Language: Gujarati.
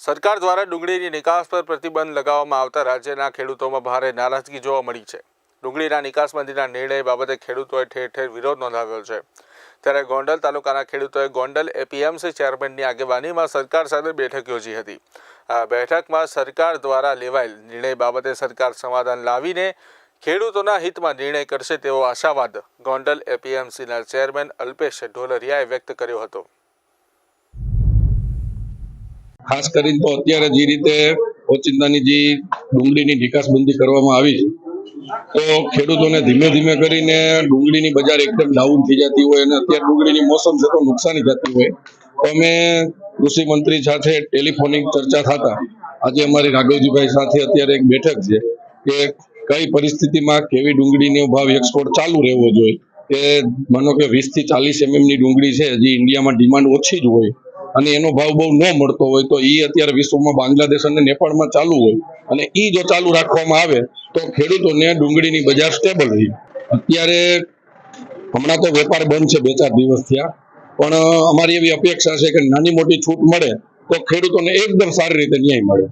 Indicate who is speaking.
Speaker 1: સરકાર દ્વારા ડુંગળીની નિકાસ પર પ્રતિબંધ લગાવવામાં આવતા રાજ્યના ખેડૂતોમાં ભારે નારાજગી જોવા મળી છે. ડુંગળીના નિકાસબંધીના નિર્ણય બાબતે ખેડૂતોએ ઠેર ઠેર વિરોધ નોંધાવ્યો છે. ત્યારે ગોંડલ તાલુકાના ખેડૂતોએ ગોંડલ એપીએમસી ચેરમેનની આગેવાનીમાં સરકાર સાથે બેઠક યોજી હતી. આ બેઠકમાં સરકાર દ્વારા લેવાયેલ નિર્ણય બાબતે સરકાર સમાધાન લાવીને ખેડૂતોના હિતમાં નિર્ણય કરશે તેવો આશાવાદ ગોંડલ એપીએમસીના ચેરમેન અલ્પેશ ઢોલરિયાએ વ્યક્ત કર્યો હતો.
Speaker 2: ખાસ કરીને તો અત્યારે જે રીતે ઓચિંતાની જે ડુંગળીની નિકાસબંધી કરવામાં આવી છે, તો ખેડૂતોને ધીમે ધીમે કરીને ડુંગળીની બજાર એકદમ ડાઉન થઈ જતી હોય અને અત્યારે ડુંગળીની મોસમ છે તો નુકસાની જતી હોય. તો અમે કૃષિ મંત્રી સાથે ટેલિફોનિક ચર્ચા થતા. આજે અમારી રાઘવજીભાઈ સાથે અત્યારે એક બેઠક છે કે કઈ પરિસ્થિતિમાં કેવી ડુંગળીનો ભાવ એક્સપોર્ટ ચાલુ રહેવો જોઈએ? કે માનો કે વીસથી ચાલીસ એમએમની ડુંગળી છે જે ઇન્ડિયામાં ડિમાન્ડ ઓછી જ હોય. અને એનો ભાવ બહુ ન મળતો હોય તો એ અત્યારે વિશ્વમાં બાંગ્લાદેશ અને નેપાળમાં ચાલુ હોય. અને એ જો ચાલુ રાખવામાં આવે તો ખેડૂતોને ડુંગળીની બજાર સ્ટેબલ રહી. અત્યારે હમણાં તો વેપાર બંધ છે બે ચાર દિવસ થયા. પણ અમારી એવી અપેક્ષા છે કે નાની મોટી છૂટ મળે તો ખેડૂતોને એકદમ સારી રીતે ન્યાય મળે.